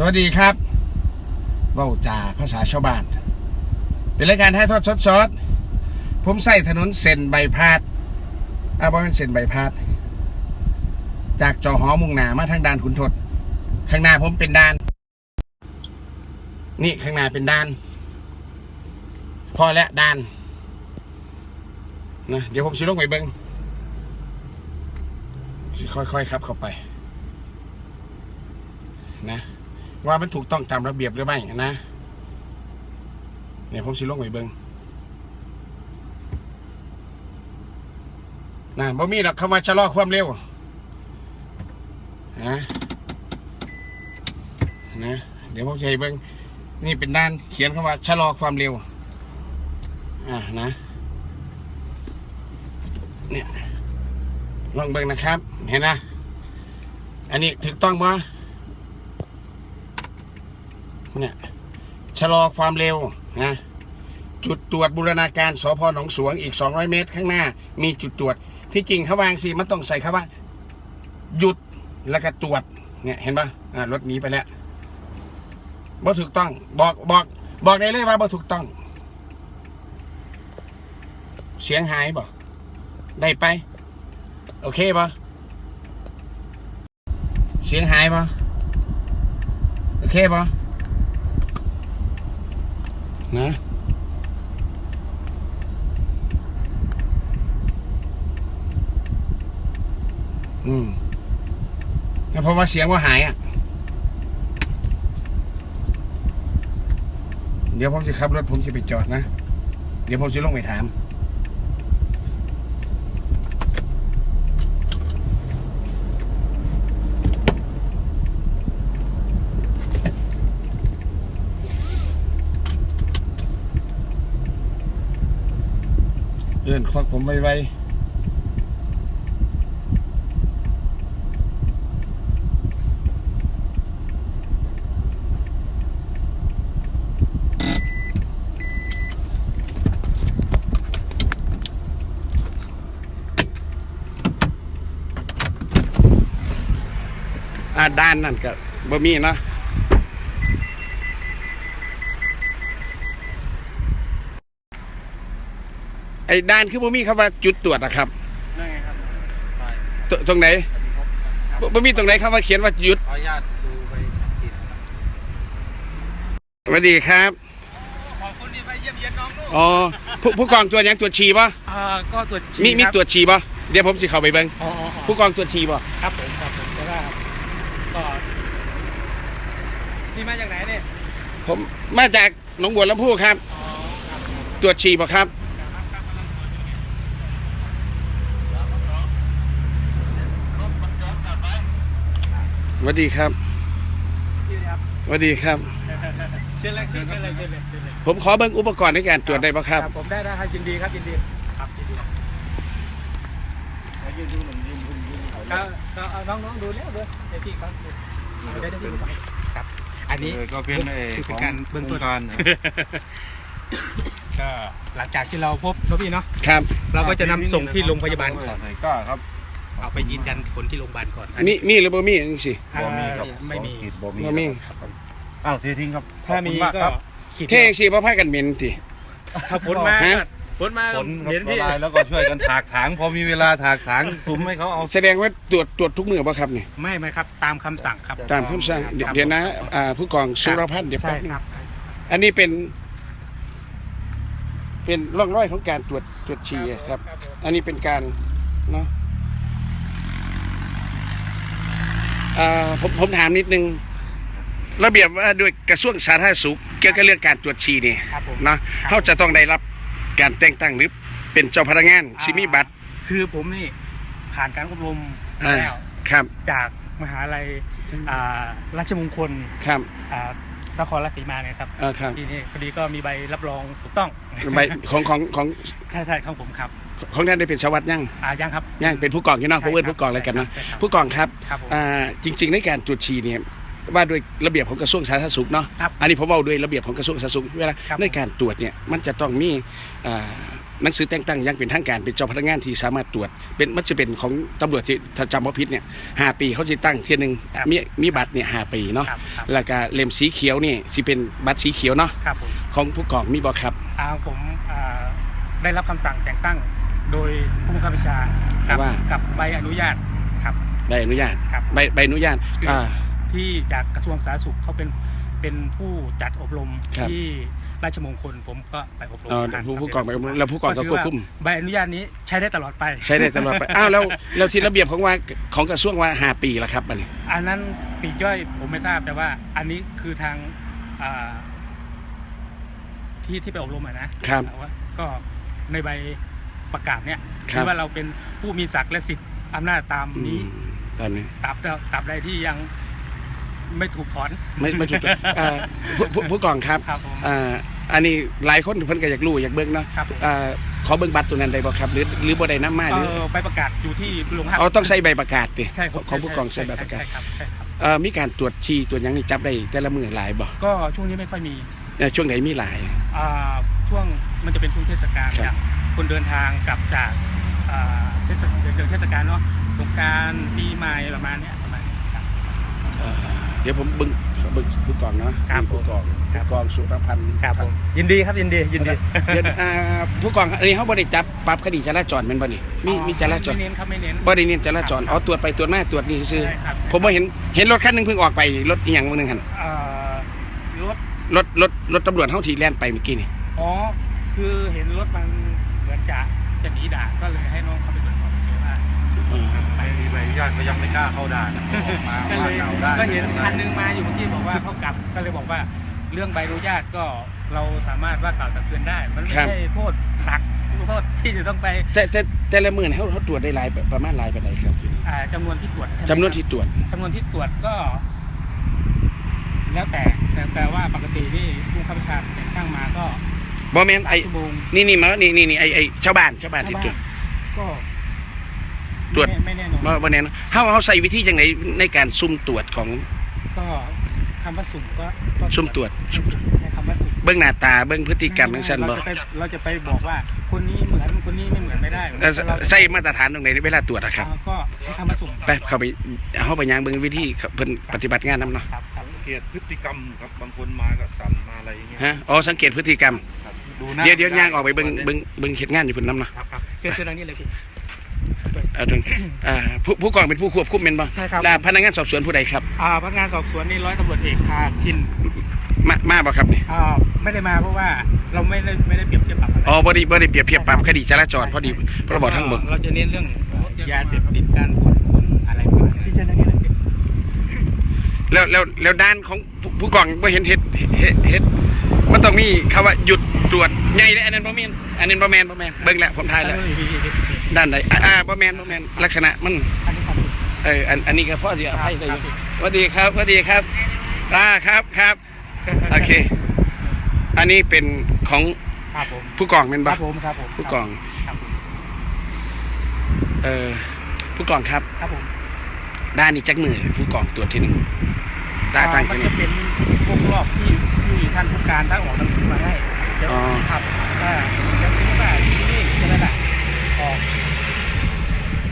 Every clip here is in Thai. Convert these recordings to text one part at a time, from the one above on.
สวัสดีครับเว้าจาภาษาชาวบ้าน เป็นรายการถ่ายทอดสดสดๆผมใส่ถนนเส้นใบพาดอ่าบ่เป็นเส้นใบพาด จากจอหอมุงหนามาทางด่านขุนทด ข้างหน้าผมเป็นด่าน นี่ข้างหน้าเป็นด่าน พอแล้วด่านนะเดี๋ยวผมสิลงไปเบิงค่อยๆครับเข้าไป นะ ว่ามันถูกต้องตามระเบียบหรือไม่นะเนี่ยผมสิลงไปเบิ้งนะบ่มีหรอกคำว่าชะลอความเร็วนะนะเดี๋ยวผมจะให้เบิ้งนี่เป็นด้านเขียนคำว่าชะลอความเร็วอ่านะเนี่ยลองเบิ้งนะครับ เห็นนะ อันนี้ถูกต้องปะ เนี่ยชะลอความเร็วนะจุดตรวจบูรณาการสพหนองสวงอีก 200 เมตร ข้างหน้า มีจุดตรวจที่จริงเขาวางสิมันต้องใส่คำว่า หยุดแล้วก็ตรวจเนี่ยเห็นปะอ่ารถหนีไปแล้วบ่ถูกต้อง บอกบอก บอกได้เลยว่าบ่ถูกต้อง เสียงหายบ่ได้ไป โอเคปะเสียงหายปะโอเคปะ นะอืมแล้วเพราะว่าเสียงว่าหายอะ เดี๋ยวผมจะขับรถผมจะไปจอดนะ เดี๋ยวผมจะลงไปถาม นควักผมไวๆอ่าด้านนั่นก็บ่มีเนาะ ไอ้ด้านคือบ่มีคำว่าจุดตรวจนะครับนั่นไงครับไปตตรงไหนบ่บ่มีตรงไหนคำว่าเขียนว่าหยุดขออนุญาตดูไปผิดสวัสดีครับขอบคุณที่ไปเยี่ยมเยียนน้องลูกอ๋อผู้ผู้กองตัวจหยังตรวจฉี่ปะอ่าก็ตรวจฉี่มีมีครับตรวจฉี่ปะเดี๋ยวผมสิเข้าไปเบิ่งอ๋ออ๋ออ๋อผู้กองตรวจฉี่ปะครับผมครับผมก็ได้ครับก็นี่มาจากไหนเนี่ยผมมาจากหนองบัวลำพูครับอ๋อครับตรวจฉี่ปะครับ สวัสดีครับพี่ครับสวัสดีครับ เชิญเลยเชิญเลยเชิญเลยเชิญเลยผมขอเบิ่งอุปกรณ์ในการตรวจได้ปะครับ ผมได้ได้ครับยินดีครับยินดีครับยินดีครับยืนดูหนุ่มยืนยืนยืนก็ก็เอาน้องน้องดูแล้วด้วยเดี๋ยวพี่ครับดูเดี๋ยวเดี๋ยวพี่ดูก่อนครับ อันนี้เออก็เป็นไอ้คือขเป็อนงการเบื้องต้นโครงการก็หลังจากที่เราพบเนาะพี่เนาะครับ เราก็จะนำส่งที่โรงพยาบาลก่อนไหนก็ครับ เอาไปยืนยันผลที่โรงพยาบาลก่อนมีมีหรือบ่มีจังซี่อ่าบ่มีครับไม่มี ขีดบ่มีบ่มี ครับอ้าวเททิ้งครับถ้ามีขอบคุณก็ครับ ขีดเท่จังซี่บ่พากันเหม็นติ ถ้าฝนมาฮะ ก็ฝนมาฝก็นเห็นครับพี่ละลายแล้วก็ช่วยกันถากถาง พอมีเวลาถากถางสุมให้เขาเอา แสดงว่าตรวจตรวจทุกมื้อบ่ครับนี่ไม่ไม่ครับ ตามคำสั่งครับ ตามคำสั่งเดี๋ยวเดี๋ยวนะอ่าผู้กองสุรพัฒน์เดี๋ยวใช่แป๊บนึงครับ อันนี้เป็น เป็นร่องรอยของการตรวจตรวจฉี่ครับ อันนี้เป็นการเนาะ อ่าผมผมถามนิดนึง ระเบียบว่าด้วยกระทรวงสาธารณสุขเกี่ยวกับเรื่องการตรวจฉี่นี่ครับผม เนาะเขาจะต้องได้รับการแต่งตั้งหรือเป็นเจ้าพนักงานสิมีบัตร คือผมนี่ผ่านการอบรมอ่า แล้วครับจากมหาลัยอ่าราชมงคลครับอ่านครราชสีมาเนี่ยครับเออครับทีนี้พอดีก็มีใบรับรองถูกต้องใบของของของใช่ใช่ของผมครับ ของท่านได้เป็นชาววัดยังอ่ายังครับยังเป็นผู้กองที่เนาะใช่ผู้เวิร์ครับผู้กองอะไรกันเนาะใช่ครับผู้กองครับครับผมอ่าจริง ๆ ในการตรวจฉี่เนี่ยว่าด้วยระเบียบของกระทรวงสาธารณสุขเนาะครับอันนี้ผมเอาด้วยระเบียบของกระทรวงสาธารณสุขเวลาครับในการตรวจเนี่ยมันจะต้องมีอ่าหนังสือแต่งตั้งอยังเป็นทางการเป็นเจ้าพนักงานที่สามารถตรวจ เป็นมันจะเป็นของตำรวจที่ถ้าจำว่าผิดเนี่ยห้าปีเขาจะตั้งเทียหนึ่งครับมีมีบัตรเนี่ยห้าปีเนาะครับครับแล้วก็เล่มสีเขียวนี่สิเป็นบัตรสีเขียวเนาะครับผมของผู้กองมีบอครับอ่าผมอ่าได้รับคำสั่งแต่งตั้ง โดยผู้บังคับบัญชากับว่า กับใบอนุญาตครับ ใบอนุญาตครับ ใบใบอนุญาตอ่า ที่จากกระทรวงสาธารณสุขเขาเป็นเป็นผู้จัดอบรมครับ ที่ราชมงคลผมก็ไปอบรมอ๋อทางผู้สำเร็จผู้กองไปแล้วผู้กองก็ถืควบคุม ใบอนุญาตนี้ใช้ได้ตลอดไป ใช้ได้ตลอดไป อ้าวแล้วแล้วที่ระเบียบของว่าของกระทรวงว่าห้าปีแล้วครับอันนี้ อันนั้นปลีกย่อยผมไม่ทราบแต่ว่าอันนี้คือทางอ่าที่ที่ไปอบรมอะนะครับ ว่าก็ในใบ ประกาศเนี่ยครับว่าเราเป็นผู้มีศักดิ์และสิทธิ์อำนาจตามนี้อืมตามนี้ตราบตราบใดที่ยังไม่ถูกถอน ไม่ไม่ถูกต้องอ่าผู้ผู้ผู้กองครับครับผม อ่าอันนี้หลายคนเพิ่นก็อยากรู้อยากเบิ่งเนาะครับอ่าขอเบิ่งบัตรตัวนั้นได้บ่ครับ หรือหรือบ่ได้นํมาหเอรืออใบประกาศอยู่ที่โรงพักเอาต้องใส่ใบประกาศดิใช่ครับของผู้กองใส่ใบประกาศ ใช่ครับใช่ครับ เอ่อมีการตรวจชีตรวจหยังนี่จับได้แต่ละมื้อหลายบ่ก็ช่วงนี้ไม่ค่อยมี เอ่อช่วงไหนมีหลาย อ่าช่วงมันจะเป็นช่วงเทศกาลครับอย่าง คนเดินทางกลับจากอ่าเทศเดือนเทศกาลเนาะสงกรารปีใหม่ประมาณเนี้ยประมาณนี้ครับเอ่อเดี๋ยวผมเบิ่งเบิ่งผู้กองเนาะครับผู้กองครับผู้กองสุรพันธ์ยินดีครับยินดียินดีเดี๋ยวอ่าผู้กองอันนี้เขาบ่ได้จับปรับคดีจราจรแม่นบ่นี่มีมีจราจรไม่เน้นครับไม่เน้นบ่ได้เน้นจราจรครับอ๋อตรวจไปตรวจมาตรวจนี่ซื่อใช่ครับผมบ่เห็นเห็นรถคันหนึงเพิ่งออกไปรถอีหยังมื้อนึงหั่นเอ่อรถรถรถรถตำรวจเฮาที่แล่นไปเมื่อกี้นี่อ๋อคือเห็นรถมันเหมือน จะจะหนีด่านก็เลยให้น้องเขาไปตรวจสอบเฉยๆว่าเออไม่มีใบอนุญาตก็ยังไม่กล้าเข้าด่านออกมาก็ว่าเลยเก่าได้ก็เห็นคันหนึงมาอยู่เมื่อกี้บอกว่าเขากลับก็เลยบอกว่าเรื่องใบอนุญาตก็เราสามารถว่ากล่าวตักเตือนได้ มันไม่ใช่โทษหนักโทษที่จะต้องไปแต่แต่แต่ละมื้อนี่เฮาเฮาตรวจได้หลายประมาณหลายปานใดครับอ่าจำนวนที่ตรวจใช่ไหมจำนวนที่ตรวจ จำนวนที่ตรวจก็ แล้วแต่แต่แต่ว่าปกตินี่ผู้ข้าราชการแต่งตั้งมาก็ บ่แม่นสาไอ้มชั่วโมงนี่นี่มานี่นี่นี่ไอ้ไอ้ชาวบ้านชาวบ้านที่ตรวจก็ตรวจ ไม่ไม่แน่นอนบ่บ่แน่นเฮาเฮาใส่วิธีจังไดในการซุ่มตรวจของ ก็คำว่าสุ่มก็ก็สุ่มตรวจ ใช้คำว่าสุ่มเบิ่งหน้าตาเบิ่งพฤติกรรมจังซั่นบ่เราจะไปเราจะไปบอกว่าคนนี้เหมือนคนนี้ไม่เหมือนไม่ได้เอ่อเราจะใส่มาตรฐานตรงไหนเวลาตรวจอะครับอ่าก็ใช้คำว่าสุ่มไปเข้าไปเฮาไปย่างเบิ่งวิธีเพิ่นปฏิบัติงานนํเนาะครับครับ สังเกตพฤติกรรมครับบางคนมาก็สั่นมาอะไรอย่างเงี้ยฮะอ๋อสังเกตพฤติกรรมครับ ดูหน้าเดี๋ยวเดี๋ยวย่างออกไปเบิ่งเบิ่งเบิ่งเฮ็ดงานอยู่เพิ่นนํเนาะครับครับเชิญเชิญทางนี้เลยพี่เอาตรงอ่าผู้ผู้กองเป็นผู้ควบคุมแม่นบ่ใช่ครับแล้วพนักงานสอบสวนผู้ใดครับอ่าพนักงานสอบสวนนี่ร้อยตำรวจเอกพาทินมามาบ่ครับนี่อ่าไม่ได้มาเพราะว่าเราไม่ได้ไม่ได้เปรียบเทียบปรับอะไรอ๋อบ่ได้บ่ได้เปรียบเทียบปรับคดีจราจรพอดีพรบทางบกเราจะเน้นเรื่องยาเสพติดการตรวจค้นอะไรประมาณนี้พี่เชิญทางนี้เลยพี่แล้วแล้วแล้วด้านของผู้ผู้กองบ่เห็นเฮ็ดเฮ็ดเฮ็ดมันต้องมีคำว่าหยุดตรวจ ใหญ่เลยอันนั้นบ่แม่นอันนั้นบ่แม่นบ่แม่นเบิ่งแล้วผมถ่ายแล้วเออพี่พี่พี่พี่ด้านใดอ่าอ่าบ่แม่นบ่แม่นลักษณะมันอันนี้ครับเอออันอันนี้ก็พอดีอภัยได้อครัยู่บสวัสดีครับสวัสดีครับอ่าครับครับโอเค อันนี้เป็นของครับผมผู้กองแม่นคบ่รับผมครับผมผู้กองครับผมเออผู้กองครับ ครับผมด้านนี้จักมือผู้กองตรวจที่หนึ่งตาตั้งมัที่นหนึ่จะงเป็นพวกรอบที่ที่ท่านผู้การท่านออกหนังสือมาให้ เดี๋ยวอ๋อครับว่าจะซื้อว่าที่นี่ใช่ไหมล่ะออก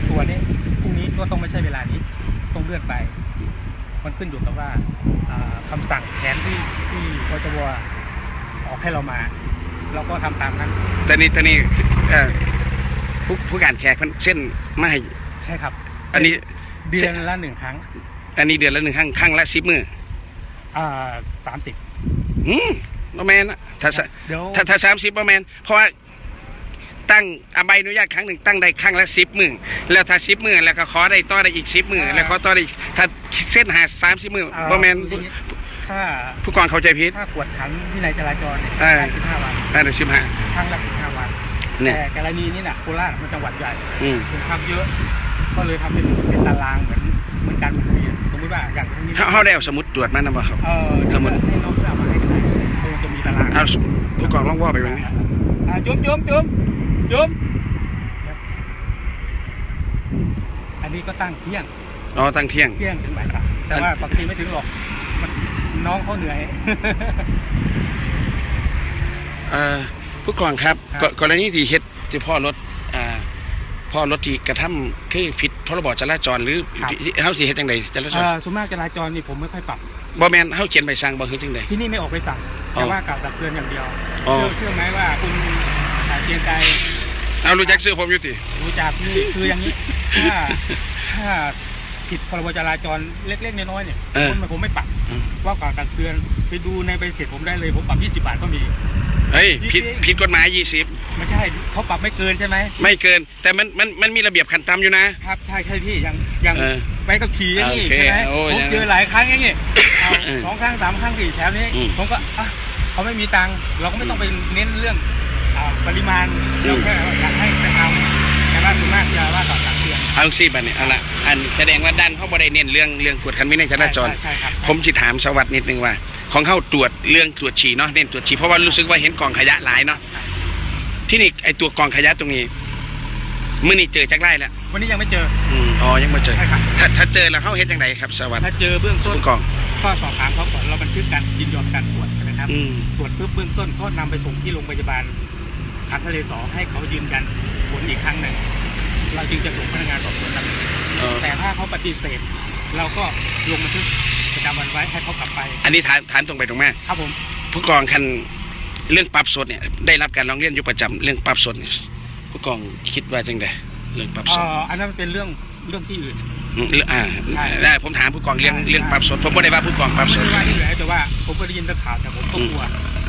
ตัวนี้พรุ่งนี้ก็ต้องไม่ใช่เวลานี้ต้องเลื่อนไป มันขึ้นอยู่กับว่าคำาสั่งแผนที่ที่พจวออกให้เรามา เราก็ทำตามนั้นตอนนี้ตอนนี้ผู้ผู้การแขกมันเส้นไมาให้ใช่ครับ อันนี้เดือนละหนึ่งครั้ง อันนี้เดือนละหนึ่งครั้งครั้งละสิบมืออ่าสามสิบอืม บ่แมนนะถ้าสะเดี๋ยว ถ้าถ้าสามสิบบ่แมนเพราะว่าตั้งอาใบอนุญาตครั้งหนึ่งตั้งได้ครั้งละสิบมือแล้วถ้าสิบมือแล้วก็ขอได้ต่อได้อีกสิบมือแล้วขอต่อได้อีกถ้าเส้นหาสามสิบมืออ่าบ่แมนถ้าผู้กองเข้าใจผิด ถ้ากวดขันวินัยจราจรเนี่ยเออ ได้สิบห้าวันอันนี้สิบห้าครั้งละสิบห้าวันเนี่ยแต่กรณีนี้น่ะโคราชมันจังหวัดใหญ่อืมคนทำเยอะ ก็เลยทำเป็นเป็นตารางเหมือนเหมือนการเรียนสมมติว่าอย่างที่นี้ เขาเขาได้เอาสมุดตรวจมานะบ่ครับ เออสมมุติให้น้องเอามาให้ก็ได้ค งจะผู้กองลองว่าไปไหมอ่าจุ๊บจุ๊บจุ๊บจุ๊บอันนี้ก็ตั้งเที่ยงอ๋อตั้งเที่ยงเที่ยงถึงบ่ายสามแต่ว่าบางทีไม่ถึงหรอกน้องเขาเหนื่อยเอ่อผู้กองครับครับกรณีที่เฮ็ดที่พ่อรถ อรถที่กระทำคือผิดพรบจราจรหรือที่เฮาสิเฮ็ดจังไดจราจรเอ่อส่วนมากจราจรนี่ผมไม่ค่อยปรับ บ่แม่นเฮาเขียนใบสั่งบ่คือจังได ที่นี่ไม่ออกไปสั่งอ๋อ แต่ว่ากล่าวตักเตือนอย่างเดียวอ๋อเชื่อเชื่อไหมว่าคุณอ่าเกรียงไกรเอารู้จักชื่อผมอยู่ติรู้จักนี่คืออย่างนี้ ถ้าถ้า ผิดพรบจราจรเล็กๆน้อยๆเนี่ยเออผมผมไม่ปรับอืมว่ากล่าวตักเตือนไปดูในใบเสร็จผมได้เลยผมปรับ20บาทก็มี เฮ้ยจริงๆผิดผิดกฎหมายไม่ใช่เขาปรับไม่เกินใช่ไหม20ไม่เกิน แต่มันมันมันมีระเบียบขั้นต่ำอยู่นะ ครับใช่ใช่พี่ยังยังเออไปกับขี่อย่างนี้โอเคใช่ไหมโอ้ยผมยังเจอหลายครั้งอย่างนี้เอาเออสองครั้งสามครั้งสี่แถวนี้อืมผมก็อะเขาไม่มีตังค์เราก็ไม่ต้องไปเน้นเรื่องอ่าปริมาณอืเรามแค่อยากให้ไปเอาแต่ว่าส่วนมากจะว่ากล่าวตักเตือน เอาสิบัดนี้เอาละอันแสดงว่าด้านเฮาบ่ได้เน้นเรื่องเรื่องกวดขันวินัยจราจรใช่ใช่ครับผมสิถามสวัสดิ์นิดนึงว่า ของเขาตรวจเรื่องตรวจฉี่เนาะเน้นตรวจฉี่เพราะว่ารู้สึกว่าเห็นกองขยะหลายเนาะที่นี่ไอตัวกองขยะตรงนี้มื่อนี้เจอจักไล่แล้ววันนี้ยังไม่เจอ อืมอ๋อยังไม่เจอ ใช่ครับ ถ้าถ้าเจอแล้วเขาเฮ็ดจังไดครับสวัสดิ์ถ้าเจอเบื้องต้นผู้กอง ก็สอบถามเขาก่อนเราบันทึกการยินยอมการตรวจใช่ไหมครับ อืม ตรวจปุ๊บเบื้องต้นก็นำไปส่งที่โรงพยาบาลขันทะเลสอให้เขายืนยันผลอีกครั้งหนึ่ง เราจึงจะส่งพนักงานสอบสวนดำเนินเออ แต่ถ้าเขาปฏิเสธ เราก็ลงบันทึกประจำวันไว้ให้เขากลับไป อันนี้ถามถามตรงไปตรงมาครับผม ผู้กองคันเรื่องปรับสดเนี่ยได้รับการร้องเรียนอยู่ประจำเรื่องปรับสดเนี่ยผู้กองคิดว่าจังไดเรื่องปรับเอ่สดออันนั้นเป็นเรื่องเรื่องที่อื่นอืมเรื่องอ่าใช่ได้ผมถามผู้กองเรื่องเรื่องปรับสดผมไม่ได้ว่าผู้กองปรับไม่สดใช่ว่าที่ไหนแต่ว่าผมก็ได้ยินแต่ข่าวแต่ผมก็กลัวผมค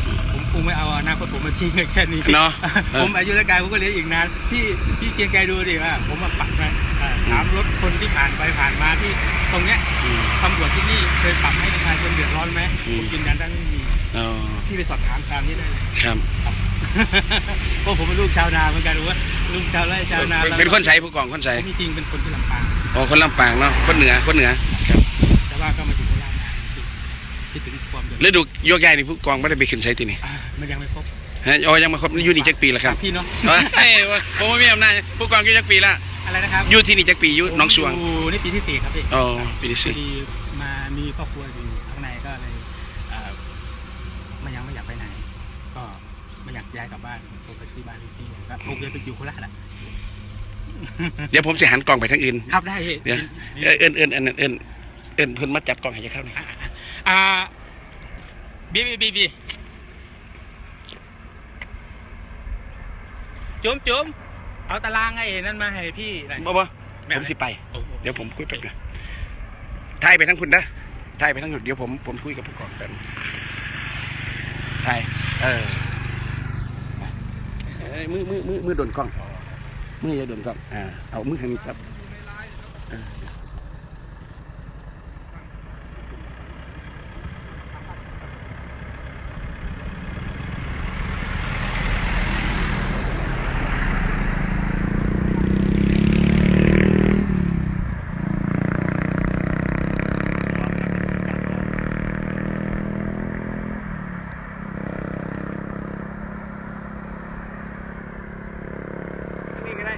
งไม่เอาอนาคตผมมาทิ้งไว้แค่นี้เนาะเออผมอายุรายการผมก็เลี้ยงอีกนานพี่พี่เกรียงไกรดูดิว่าผมมาปักนะอ่าถามรถคนที่ผ่านไปผ่านมาที่ตรงเนี้ยอืมตำรวจที่นี่เคยปรับให้ประชาชนเดือดร้อนไหมอืมผมยืนยันได้ไม่มีอ๋อพี่ไปสอบถามตามนี้ได้เลยครับครับเพราะผมเป็นลูกชาวนาเหมือนกันว่าลูกชาวไร่ชาวนาเป็นเป็นคนใช้ผู้กองคนผใช้มจริงๆเป็นคนที่ลำปางโอ้คนลำปางเนาะคนเหนือคนเหนือครับแต่ว่าก็มาอยู่โคราชนานคิดถึง ความเดือดร้อนแล้วดูโยกย้ายนี่ผู้กองไม่ได้ไปขึ้นใช้ที่นี่อ่ามันยังไม่ครบฮะอ๋อยังมาครบอยู่นี่จักปีแล้วครับพี่เนาะเฮ้ยผมไม่มีอำนาจผู้กองอยู่จักปีละอะไรนะครับอยู่ที่นี่จักปีอยู่หน้องสวงผมอยู่นี่ปีที่สี่ครับพี่อ๋อปีที่พสี่อดีมามีครอบครัวอยู่ข้างในก็เลยเอ่อมันยังไม่อยากไปไหน ก็ไม่อยากย้ายกลับบ้านผมไปซื้อบ้านที่นี่ก็โอเคไปอยู่โคราชแหละเดี๋ยวผมจะหันกล้องไปทางอื่น ครับได้พี่เดี๋ยวเอิ้นเอิ้นเอิ้นเอิ้นเอิ้นเอิ้นเพิ่นมาจับกล้องให้จะเข้าหน่อย อ่า บีบีบีบีจุ๊มจุ๊มเอาตารางไอ้นั่นมาให้พี่หน่อยบ่บ่ผมสิไป เดี๋ยวผมคุยไปก่อนถ่ายไปทั้งคุณนะถ่ายไปทั้งคุณเดี๋ยวผมผมคุยกับผู้กองกันถ่ายเออเอ้ยมือมือมือมือโดนกล้องมือจะโดนกล้องอ่าเอามือข้างนี้จับเออนี่ก็ได้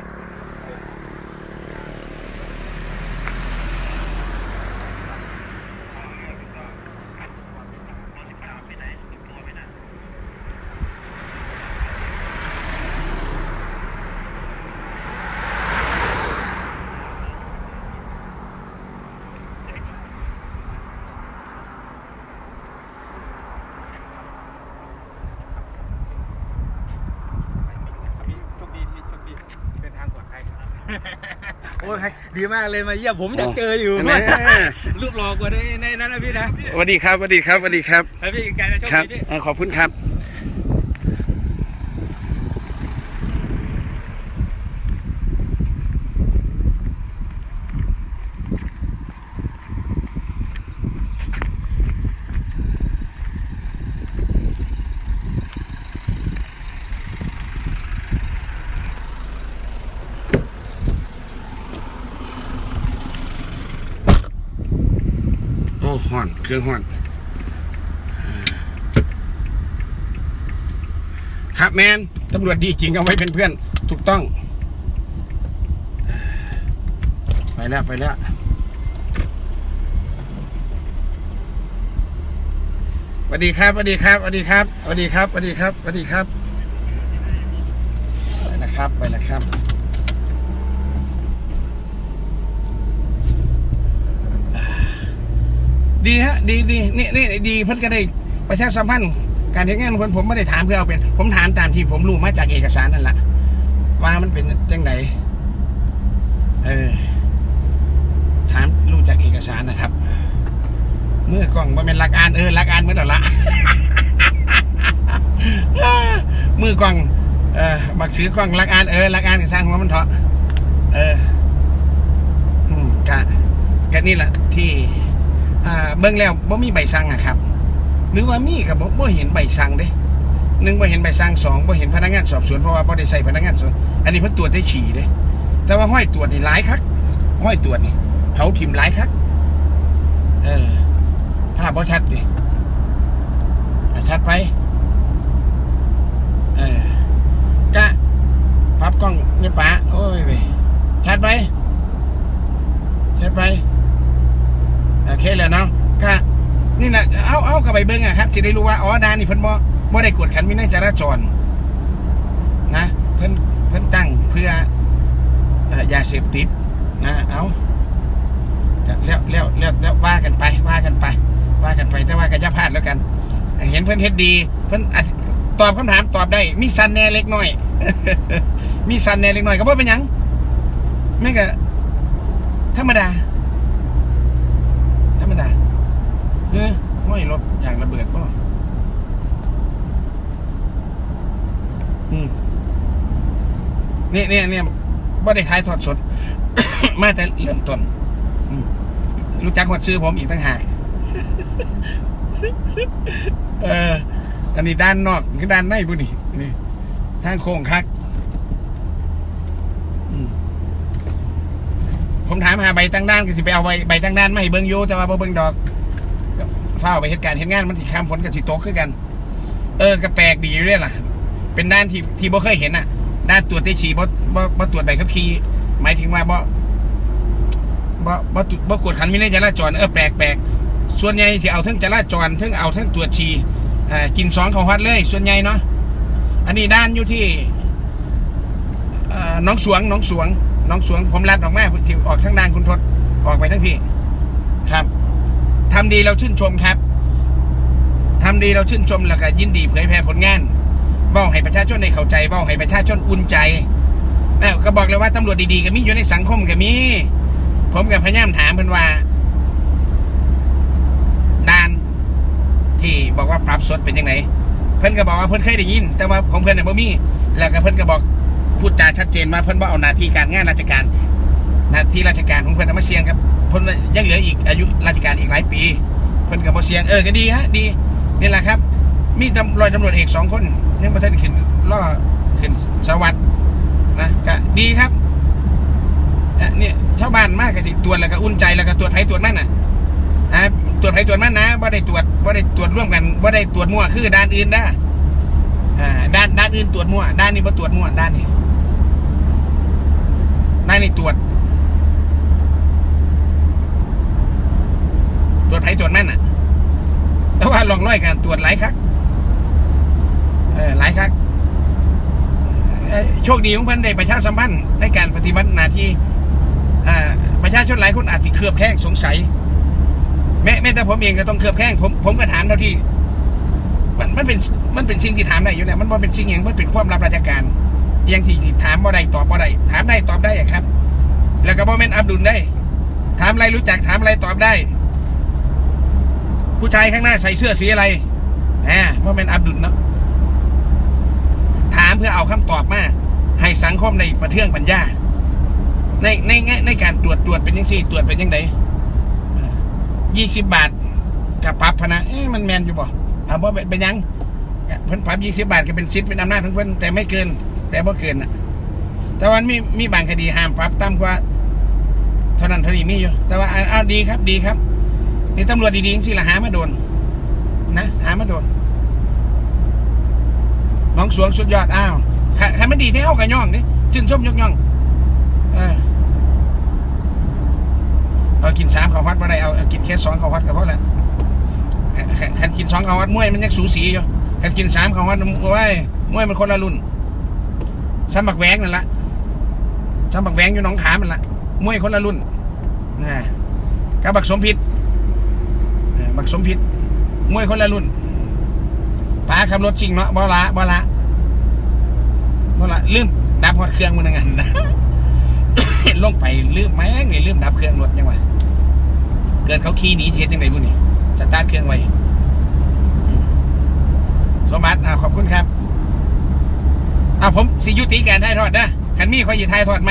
โชคดีพี่โชคดีเดินทางปลอดภัยครับ โอ้ยดีมากเลยมาเยี่ยมผมอยากเจออยู่แน่ รูปหล่อกว่าในในนั้นนะพี่นะสวัสดีครับสวัสดีครับสวัสดีครับ แล้วพี่กายนะโชคครับดีพี่ เอ่อขอบคุณครับ โอ้ห่อน เครื่องห่อนครับแมนตำรวจดีจริงเอาไว้เป็นเพื่อน ถูกต้อง ไปแล้วไปแล้วสวัสดีครับสวัสดีครับสวัสดีครับสวัสดีครับสวัสดีครับสวัสดีครับไปแล้วครับไปแล้วครับ ดีฮะ ดีดีนี่นี่ดีเพิ่นก็ได้ประชาสัมพันธ์การทำงานงเพิ่นผมไม่ได้ถามเพื่อเอาเป็น ผมถามตามที่ผมรู้มาจากเอกสารนั่นแหละว่ามันเป็นจังไหนเออถามรู้จากเอกสารนะครับ เมื่อกล้องมันเป็นหลักอ่านเออหลักอ่านเมื่อตอนละมือกล้องเออบักถือกล้องหลักอ่านเออหลักอ่านก็สร้างหัวมันเถาะเออ อืมกะกะนี่แหละที่ อ่าเบิ่งแล้วบ่มีใบสั่งอะครับ หรือว่ามีกับบ่บ่เห็นใบสั่งเด้หนึ่งบ่เห็นใบสั่งสองบ่เห็นพนักงานสอบสวนเพราะว่าบ่ได้ใส่พนักงานสอบสวนอันนี้เพิ่นตรวจได้ฉี่เด้แต่ว่าห้อยตรวจนี่หลายคักห้อยตรวจนี่เผาทิมหลายคักเออภาพบ่ชัดดิชัดไปเออกะพับกล้องนี่ปะโอ้ยเว้ยชัดไปชัดไป โอเคแล้วเนาะก็นี่นะเอาเอากับไปเบิ้งอะครับสิได้รู้ว่าอ๋อดานนี่เพิ่นบ่บ่ได้กวดขันวินัยจราจรนะเพิ่นเพิ่นตั้งเพื่ออยาเสพติดนะเอาแล้วแล้วแล้วแล้วว่ากันไปว่ากันไป ว่ากันไปแต่ว่าก็จะพลาดแล้วกัน เห็นเพิ่นเฮ็ดดี เพิ่นอาจตอบคำถามตอบได้ มีสันแน่เล็กน้อย มีสันแน่เล็กน้อยก็บ่เป็นหยังไม่ก็ธรรมดา ธรรมดา เออห้อยรถอย่างระเบิดป่ะอืมนี่เนี่ยเนี่ยบ่ได้ท้ายทอดสด มาแต่เริ่มต้นรู้จักหัวชื่อผมอีกตั้งหากเออ อันนี้ด้านนอกคือด้านในบุนี่นี่ทางโค้งคักผมถามหาใบตั้งด้านก็สิไปเอาใบใบตั้งด้านมาให้เบิ่งอยู่แต่ว่าเบิ่งดอก เฝ้าไปเหตุการณ์เหตุงานมันสิข้ามฝนกับสิตกคือกัน เออก็แปลกดีอยู่เด้ล่ะ เป็นด้านที่ที่บ่เคยเห็นอะ ด้านตรวจได้ฉี่บ่บ่บ่ตรวจใบขับขี่หมายถึงว่าบ่บ่บ่บ่กวดขันวินัยจราจรเออแปลกแปลกส่วนใหญ่สิเอาทั้งจราจรทั้งเอาทั้งตรวจฉี่อ่ากินสองของวัดเลย ส่วนใหญ่เนาะอันนี้ด้านอยู่ที่อ่อหน้องสวงน้องสวงน้องสวงผมลัดออกมาที่ออกทางด้านคุณทศออกไปทั้งพี่ ครับ ทำดีเราชื่นชมครับทำดีเราชื่นชมแล้วก็ยินดีเผยแพร่ผลงานเบ้าให้ประชาชนได้เข้าใจเบ้าให้ประชาชนอุ่นใจแล้วก็บอกเลยว่าตำรวจดีๆก็มีอยู่ในสังคมก็มี ผมกับพยายามถามเพิ่นว่าด่าน ที่บอกว่าปรับสดเป็นยังไงเพิ่นก็บอกว่าเพิ่นเคยได้ยิน แต่ว่าของเพิ่นเนี่ยบ่มี แล้วก็เพิ่นก็บอกพูดจาชัดเจนว่าเพิ่นบ่เอาหน้าที่การงานราชการหน้าที่ราชการของเพิ่นเอามาเสี่ยงครับ เพิ่นยังเหลืออีกอายุราชการอีกหลายปี เพิ่นก็บ่เสียงเออก็ดีฮะดีนี่แหละครับ มีตำรวจตำรวจเอกสองคนยังบ่ทันขึ้นล่อขึ้นสวัสด์นะก็ดีครับอะเนี่ยชาวบ้านมากก็สิตรวจแล้วก็อุ่นใจแล้วก็ตรวจไผตรวจมั่นน่ะอ่าตรวจไผตรวจมั่นนะบ่าได้ตรวจบ่าได้ตรวจร่วมกันบ่าได้ตรวจมั่วคือด้านอื่นนะอ่าด้านด้านอื่นตรวจมั่วด้านนี้บ่ตรวจมั่วด้านนี้ด้านนี้ตรวจ ตรวจไผตรวจนั่นน่ะ แต่ว่าลองร้อยกันตรวจหลายครั้งเออหลายครั้งโชคดีของเพิ่นได้ประชาสัมพันธ์ในการปฏิบัติหน้าที่ประชาชนหลายคนอาจจะเคลือบแคลงสงสัย แม้แม้แต่ผมเองก็ต้องเคลือบแคลงผมผมก็ถามเท่าที่ มันมันเป็นมันเป็นสิ่งที่ถามได้อยู่แล้วมันบ่เป็นสิ่งอย่างมันเป็นความลับราชการอยังที่ถามบ่ได้ตอบบ่ได้ถามได้ตอบได้ครับ แล้วก็บ่แม่นอับดุลได้ ถามอะไรรู้จักถามอะไรตอบได้ ผู้ชายข้างหน้าใส่เสื้อสีอะไรอ่าว่าเป็นอับดุลเนาะถามเพื่อเอาคำตอบมา ให้สังคมในประเทืองปัญญา ในในในการตรวจตรวจเป็นยังสี่ตรวจเป็นยังไงยี่สิบบาทกับปรับพนะมันแมนอยู่บ่อ่าบ่เป็นเป็นยังเพิ่นปรับยี่สิบาทก็เป็นสิทเป็นอำนาจของเพิ่นแต่ไม่เกิน แต่บ่เกินน่ะ แต่วันมีมีบางคดีห้ามปรับต่ำกว่า เท่านั้นเท่านี้มีอยู่ แต่ว่าอาเอาดีครับดีครับ นี่ตำรวจดีๆจริงๆละหามาโดน นะ หามาโดนน้องสวงสุดยอดอ้าวใครมันดีที่เข้ากับย่องนี่ชื่นชมยกย่องเออเอากินสามข้าวฮอตมาได้เอากินแค่สองข้าวฮอตก็พอละขันขันกินสองเขาวัดมวยมันยังสูสีอยู่ขันกินสามเขาวัดโอ้ยมวยมันคนละรุ่นซ้ำบักแหวงนั่นละซ้ำบักแหวงอยู่หนองขามันละมวยคนละรุ่นนะกับบักสมพิษ บักสมพิษมวยคนละรุ่นป้าขับรถจริงเนาะบ่ละบ่ละบ่ละลืมดับหอดเครื่องมันนั่นลงไปลืมแม่งไงลืมดับเครื่องรถยังวะเกิดเขาขี่หนีเทียยังไงบุนี่จะต้าร์ทเครื่องไว้สมบัติอ่าขอบคุณครับอ่าผมสิยุติการถ่ายทอดนะคันมีคอยอยู่ถ่ายทอดไหม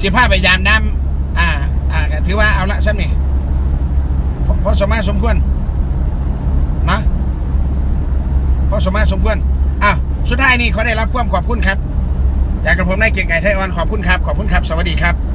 สิผ้าไปยามน้ำอ่า อ่าถือว่าเอาละซ้ำนี่เพราะเพราะสมมาสมควรนะเพราะสมมาสมควรอ้าวสุดท้ายนี่เขาได้รับความขอบคุณครับอยากกับผมนายเกียงไก่ไทยออนขอบคุณครับ ขอบคุณครับ สวัสดีครับ